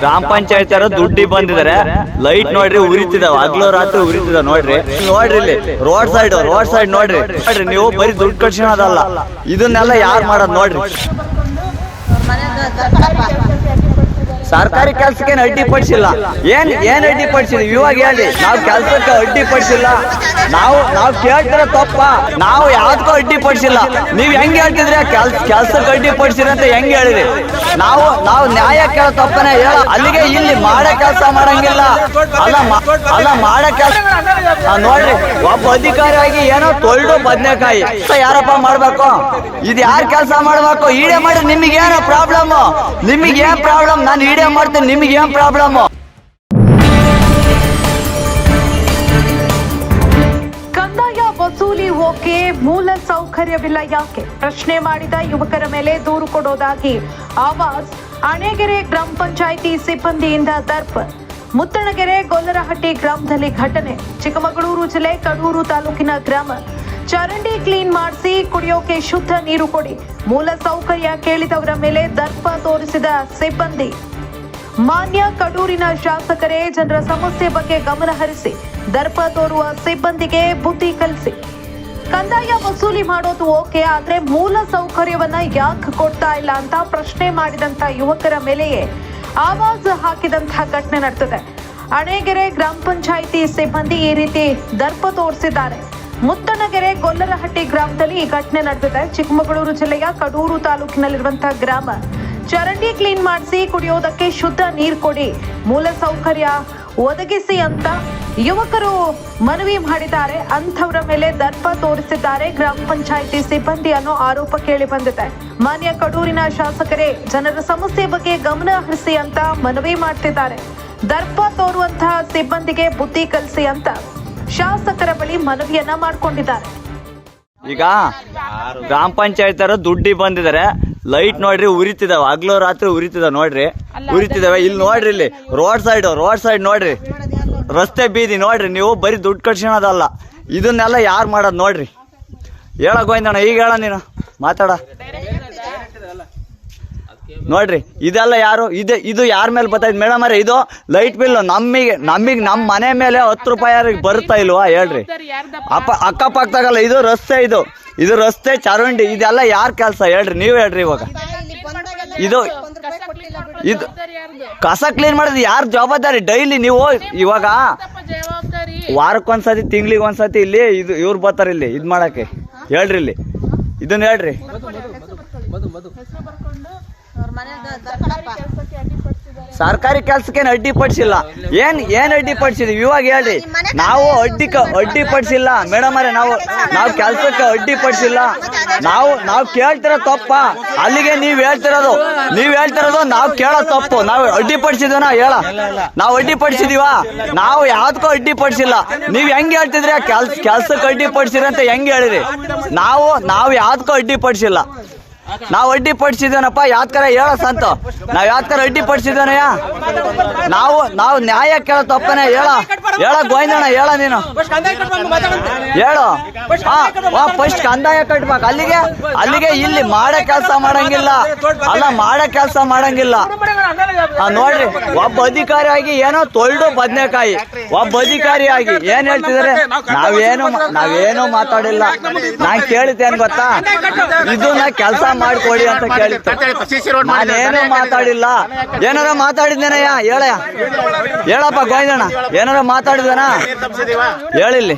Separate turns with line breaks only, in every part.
ಗ್ರಾಮ ಪಂಚಾಯತ್ ದುಡ್ಡಿ ಬಂದಿದ್ದಾರೆ. ಲೈಟ್ ನೋಡ್ರಿ, ಉರಿತಿದಾವ. ಹಗ್ಲು ರಾತ್ರಿ ಉರಿತಿದಾವ, ನೋಡ್ರಿ. ನೋಡ್ರಿ ಇಲ್ಲಿ ರೋಡ್ ಸೈಡ್ ರೋಡ್ ಸೈಡ್ ನೋಡ್ರಿ. ನೋಡ್ರಿ, ನೀವು ಬರೀ ದುಡ್ಡು ಕಳ್ಸಿರೋದಲ್ಲ ಇದನ್ನೆಲ್ಲ ಯಾರು ಮಾಡೋದ್ ನೋಡ್ರಿ. ಸರ್ಕಾರಿ ಕೆಲ್ಸಕ್ಕೆ ಅಡ್ಡಿ ಪಡಿಸಿಲ್ಲ? ಏನ್ ಏನ್ ಅಡ್ಡಿ ಪಡಿಸಿದ್ವಿ ಇವಾಗ ಹೇಳಿ, ನಾವು ಕೆಲ್ಸಕ್ಕೆ ಅಡ್ಡಿ ಪಡಿಸಿಲ್ಲ. ನಾವು ನಾವು ಕೇಳ್ತಿರೋ ತಪ್ಪ. ನಾವು ಯಾವ್ದಕ್ಕೂ ಅಡ್ಡಿ ಪಡಿಸಿಲ್ಲ. ನೀವ್ ಹೆಂಗ್ ಹೇಳ್ತಿದ್ರೆ? ಕೆಲ್ಸ ಕೆಲ್ಸಕ್ಕೆ ಅಡ್ಡಿ ಪಡಿಸಿರಿ ಅಂತ ಹೆಂಗ್ ಹೇಳಿದ್ರಿ? ನಾವು ನಾವು ನ್ಯಾಯ ಕೇಳೋ ತಪ್ಪನೇ ಹೇಳ ಅಲ್ಲಿಗೆ ಇಲ್ಲಿ ಮಾಡೋ ಕೆಲಸ ಮಾಡಂಗಿಲ್ಲ. ಅಲ್ಲ ಅಲ್ಲ ಮಾಡೋ ಕೆಲಸ ನೋಡ್ರಿ, ಒಬ್ಬ ಅಧಿಕಾರಿಯಾಗಿ ಏನೋ ತೊಳ್ದು ಬದ್ನೆಕಾಯಿ. ಯಾರಪ್ಪ ಮಾಡ್ಬೇಕು? ಇದು ಯಾರ್ ಕೆಲಸ ಮಾಡ್ಬೇಕು? ಈಡೇ ಮಾಡಿ ನಿಮಗೆ ಏನೋ ಪ್ರಾಬ್ಲಮ್ ನಿಮಗೆ ಏನ್ ಪ್ರಾಬ್ಲಮ್ ನಾನು ಈಡೇ ಮಾಡ್ತೀನಿ, ನಿಮ್ಗೆ ಏನ್ ಪ್ರಾಬ್ಲಮ್
ಕಂದಾಯ ವಸೂಲಿ ಓಕೆ, ಮೂಲ ಸೌಕರ್ಯವಿಲ್ಲ ಯಾಕೆ? ಪ್ರಶ್ನೆ ಮಾಡಿದ ಯುವಕರ ಮೇಲೆ ದೂರು ಕೊಡೋದಾಗಿ. ಆವಾಸ್ ಅಣೆಗೆರೆ ಗ್ರಾಮ ಪಂಚಾಯಿತಿ ಸಿಬ್ಬಂದಿಯಿಂದ ದರ್ಪ. ಮುತ್ತಣಗೆರೆ ಗೊಲ್ಲರಹಟ್ಟಿ ಗ್ರಾಮದಲ್ಲಿ ಘಟನೆ. ಚಿಕ್ಕಮಗಳೂರು ಜಿಲ್ಲೆ ಕಡೂರು ತಾಲೂಕಿನ ಗ್ರಾಮ. ಚರಂಡಿ ಕ್ಲೀನ್ ಮಾಡಿಸಿ, ಕುಡಿಯೋಕೆ ಶುದ್ಧ ನೀರು ಕೊಡಿ. ಮೂಲ ಸೌಕರ್ಯ ಕೇಳಿದವರ ಮೇಲೆ ದರ್ಪ ತೋರಿಸಿದ ಸಿಬ್ಬಂದಿ. ಮಾನ್ಯ ಕಡೂರಿನ ಶಾಸಕರೇ, ಜನರ ಸಮಸ್ಯೆ ಬಗ್ಗೆ ಗಮನ ಹರಿಸಿ, ದರ್ಪ ತೋರುವ ಸಿಬ್ಬಂದಿಗೆ ಬುದ್ಧಿ ಕಲಿಸಿ. ಕಂದಾಯ ವಸೂಲಿ ಮಾಡೋದು ಓಕೆ, ಆದ್ರೆ ಮೂಲ ಸೌಕರ್ಯವನ್ನ ಯಾಕೆ ಕೊಡ್ತಾ ಇಲ್ಲ ಅಂತ ಪ್ರಶ್ನೆ ಮಾಡಿದಂತ ಯುವಕರ ಮೇಲೆಯೇ ಆವಾಜ್ ಹಾಕಿದಂತಹ ಘಟನೆ ನಡೆದಿದೆ. ಅಣೆಗೆರೆ ಗ್ರಾಮ ಪಂಚಾಯಿತಿ ಸಿಬ್ಬಂದಿ ಈ ರೀತಿ ದರ್ಪ ತೋರಿಸಿದ್ದಾರೆ. ಮುತ್ತನಗೆರೆ ಗೊಲ್ಲರಹಟ್ಟಿ ಗ್ರಾಮದಲ್ಲಿ ಈ ಘಟನೆ ನಡೆದಿದೆ. ಚಿಕ್ಕಮಗಳೂರು ಜಿಲ್ಲೆಯ ಕಡೂರು ತಾಲೂಕಿನಲ್ಲಿರುವಂತಹ ಗ್ರಾಮ. ಚರಂಡಿ ಕ್ಲೀನ್ ಮಾಡಿಸಿ ಕುಡಿಯೋದಕ್ಕೆ ಶುದ್ಧ ನೀರು ಕೊಡಿ. ಮೂಲ ಸೌಕರ್ಯ ಒದಗಿಸಿ ಅಂತ ಯುವಕರು ಮನವಿ ಮಾಡಿದ್ದಾರೆ. ಅಂಥವರ ಮೇಲೆ ದರ್ಪ ತೋರಿಸಿದ್ದಾರೆ. ಗ್ರಾಮ ಪಂಚಾಯಿತಿ ಸಿಬ್ಬಂದಿ ಅನ್ನೋ ಆರೋಪ ಕೇಳಿ ಬಂದಿದೆ. ಮಾನ್ಯ ಕಡೂರಿನ ಶಾಸಕರೇ, ಜನರ ಸಮಸ್ಯೆ ಬಗ್ಗೆ ಗಮನ ಹರಿಸಿ ಅಂತ ಮನವಿ ಮಾಡ್ತಿದ್ದಾರೆ. ದರ್ಪ ತೋರುವಂತಹ ಸಿಬ್ಬಂದಿಗೆ ಬುದ್ಧಿ ಕಲಿಸಿ ಅಂತ ಶಾಸಕರ ಬಳಿ ಮನವಿಯನ್ನ ಮಾಡಿಕೊಂಡಿದ್ದಾರೆ.
ಈಗ ಗ್ರಾಮ ಪಂಚಾಯತ್ ದುಡ್ಡಿ ಬಂದಿದ್ದಾರೆ. ಲೈಟ್ ನೋಡ್ರಿ ಉರಿತಿದಾವ. ಹಗ್ಲು ರಾತ್ರಿ ಉರಿತಿದಾವ ನೋಡ್ರಿ. ಉರಿತಿದಾವೆ. ಇಲ್ಲಿ ನೋಡ್ರಿ ಇಲ್ಲಿ. ರೋಡ್ ಸೈಡ್ ರೋಡ್ ಸೈಡ್ ನೋಡ್ರಿ. ರಸ್ತೆ ಬೀದಿ ನೋಡ್ರಿ. ನೀವು ಬರೀ ದುಡ್ಡು ಕಟ್ಸೋಣದಲ್ಲ ಇದನ್ನೆಲ್ಲ ಯಾರು ಮಾಡೋದು ನೋಡ್ರಿ. ಹೇಳಕ್ ಹೋಯ್ತಣ್ಣ ಈಗ ಹೇಳ ನೀನು. ಮಾತಾಡ. ನೋಡ್ರಿ, ಇದೆಲ್ಲ ಯಾರು? ಇದೆ, ಇದು ಯಾರ ಮೇಲೆ ಬರ್ತೈತೆ? ಮೇಡಮ್ ಅರೆ ಇದು ಲೈಟ್ ಬಿಲ್. ನಮಗೆ ನಮಗೆ ನಮ್ಮ ಮನೆ ಮೇಲೆ ಹತ್ತು ರೂಪಾಯಿ ಬರುತ್ತಾ ಇಲ್ವಾ? ಹೇಳ್ರಿ. ಅಪ್ಪ ಅಕ್ಕಪಕ್ಕದಾಗಲ್ಲ ಇದು ರಸ್ತೆ ಇದು. ಇದು ರಸ್ತೆ, ಚರಂಡಿ, ಇದೆಲ್ಲ ಯಾರ ಕೆಲಸ? ಹೇಳ್ರಿ, ನೀವು ಹೇಳ್ರಿ ಇವಾಗ. ಇದು ಇದು ಕಸ ಕ್ಲೀನ್ ಮಾಡೋದು ಯಾರ ಜವಾಬ್ದಾರಿ? ಡೈಲಿ ನೀವು ಇವಾಗ ವಾರಕ್ಕೊಂದ್ಸತಿ ತಿಂಗ್ಳಿಗೆ ಒಂದ್ಸತಿ ಇಲ್ಲಿ ಇದು ಇವ್ರು ಬರ್ತಾರೆ ಇಲ್ಲಿ, ಇದು ಮಾಡಕ್ಕೆ. ಹೇಳ್ರಿ ಇಲ್ಲಿ. ಇದನ್ನ ಹೇಳ್ರಿ. ಸರ್ಕಾರಿ ಕೆಲ್ಸಕ್ಕೆ ಅಡ್ಡಿ ಪಡಿಸಿಲ್ಲ. ಏನ್ ಏನ್ ಅಡ್ಡಿ ಪಡಿಸಿದ್ವಿ? ಇವಾಗ ಹೇಳ್ರಿ. ನಾವು ಅಡ್ಡಿ ಅಡ್ಡಿಪಡಿಸಿಲ್ಲ ಅಡ್ಡಿ ಪಡಿಸಿಲ್ಲ. ಮೇಡಮ್ ಅರೆ ನಾವು ನಾವು ಕೆಲ್ಸಕ್ಕೆ ಅಡ್ಡಿ ಪಡಿಸಿಲ್ಲ. ನಾವು ನಾವು ಕೇಳ್ತಿರೋ ತಪ್ಪ? ಅಲ್ಲಿಗೆ ನೀವ್ ಹೇಳ್ತಿರೋದು. ನೀವ್ ಹೇಳ್ತಿರೋದು ನಾವು ಕೇಳೋ ತಪ್ಪು. ನಾವು ಅಡ್ಡಿ ಪಡಿಸಿದ್ವನ? ಹೇಳ. ನಾವು ಅಡ್ಡಿ ಪಡಿಸಿದೀವ? ನಾವು ಯಾವ್ದಕ್ಕೂ ಅಡ್ಡಿ ಪಡಿಸಿಲ್ಲ. ನೀವ್ ಹೆಂಗ್ ಹೇಳ್ತಿದ್ರಿ? ಕೆಲ್ಸ ಕೆಲ್ಸಕ್ಕೆ ಅಡ್ಡಿ ಪಡಿಸಿರಿ ಅಂತ ಹೆಂಗ್ ಹೇಳಿರಿ ನಾವು ನಾವು ಯಾವ್ದಕ್ಕೂ ಅಡ್ಡಿ ಪಡಿಸಿಲ್ಲ. ನಾವು ಅಡ್ಡಿ ಪಡಿಸಿದೇನಪ್ಪ ಯಾವ್ದಕರ ಹೇಳ ಸಂತ. ನಾವ್ ಯಾವ್ದಕರ ಅಡ್ಡಿ ಪಡಿಸಿದೇನಯ್ಯ ನಾವು ನಾವು ನ್ಯಾಯ ಕೇಳ ತಪ್ಪನೆ ಹೇಳ. ಹೇಳ ಗೋವಿಂದಣ್ಣ ಹೇಳ ನೀನು. ಹೇಳು. ಫಸ್ಟ್ ಕಂದಾಯ ಕಟ್ಬೇಕು ಅಲ್ಲಿಗೆ ಅಲ್ಲಿಗೆ ಇಲ್ಲಿ ಮಾಡೋ ಕೆಲಸ ಮಾಡಂಗಿಲ್ಲ. ಅಲ್ಲ ಮಾಡೋ ಕೆಲಸ ಮಾಡಂಗಿಲ್ಲ. ಆ, ನೋಡ್ರಿ ಒಬ್ಬ ಅಧಿಕಾರಿ ಆಗಿ ಏನೋ ತೊಳ್ದು ಬದ್ನೆಕಾಯಿ. ಒಬ್ಬ ಅಧಿಕಾರಿ ಆಗಿ ಏನ್ ಹೇಳ್ತಿದಾರೆ ನಾವೇನು ನಾವೇನು ಮಾತಾಡಿಲ್ಲ. ನಾನ್ ಕೇಳಿದ್ದೇನ್ ಗೊತ್ತಾ? ಇದನ್ನ ಕೆಲಸ ಮಾಡ್ಕೊಡಿ ಅಂತ ಕೇಳಿತ್ತು ನಾನೇನು ಮಾತಾಡಿಲ್ಲ. ಏನಾರ ಮಾತಾಡಿದ್ದೇನಯ್ಯ? ಹೇಳಯ್ಯ. ಹೇಳಪ್ಪ ಗೋವಿಂದಣ್ಣ. ಏನಾರ ಮಾತಾಡಿದನ ಹೇಳಿಲ್ಲಿ.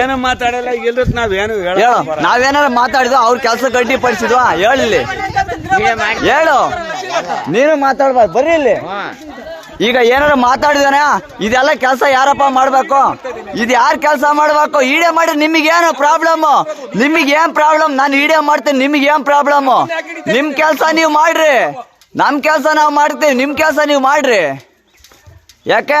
ಏನು ಮಾತಾಡಲ್ಲ ಇಲ್ರಿ ನಾವೇನು
ಹೇಳು ನಾವೇನಾರ ಮಾತಾಡಿದ ಅವ್ರ ಕೆಲಸ ಗಡ್ಡಿ ಪಡಿಸಿದ್ವಾ? ಹೇಳಿಲ್ಲಿ. ಹೇಳು. ನೀನು ಮಾತಾಡ್ಬಾರ್ದು ಬರ್ರಿ ಇಲ್ಲಿ. ಈಗ ಏನಾರ ಮಾತಾಡಿದಾನ ಇದೆಲ್ಲ ಕೆಲಸ ಯಾರಪ್ಪ ಮಾಡ್ಬೇಕು? ಇದು ಯಾರು ಕೆಲಸ ಮಾಡ್ಬೇಕು? ಈಡೇ ಮಾಡಿ ನಿಮಗೇನು ಪ್ರಾಬ್ಲಮ್ ನಿಮಗೆ ಏನ್ ಪ್ರಾಬ್ಲಮ್? ನಾನು ಈಡೇ ಮಾಡ್ತೇನೆ ನಿಮಗೆ ಏನ್ ಪ್ರಾಬ್ಲಮ್ ನಿಮ್ ಕೆಲಸ ನೀವು ಮಾಡ್ರಿ. ನಮ್ ಕೆಲಸ ನಾವು ಮಾಡ್ತೇವೆ ನಿಮ್ ಕೆಲಸ ನೀವು ಮಾಡ್ರಿ. ಯಾಕೆ?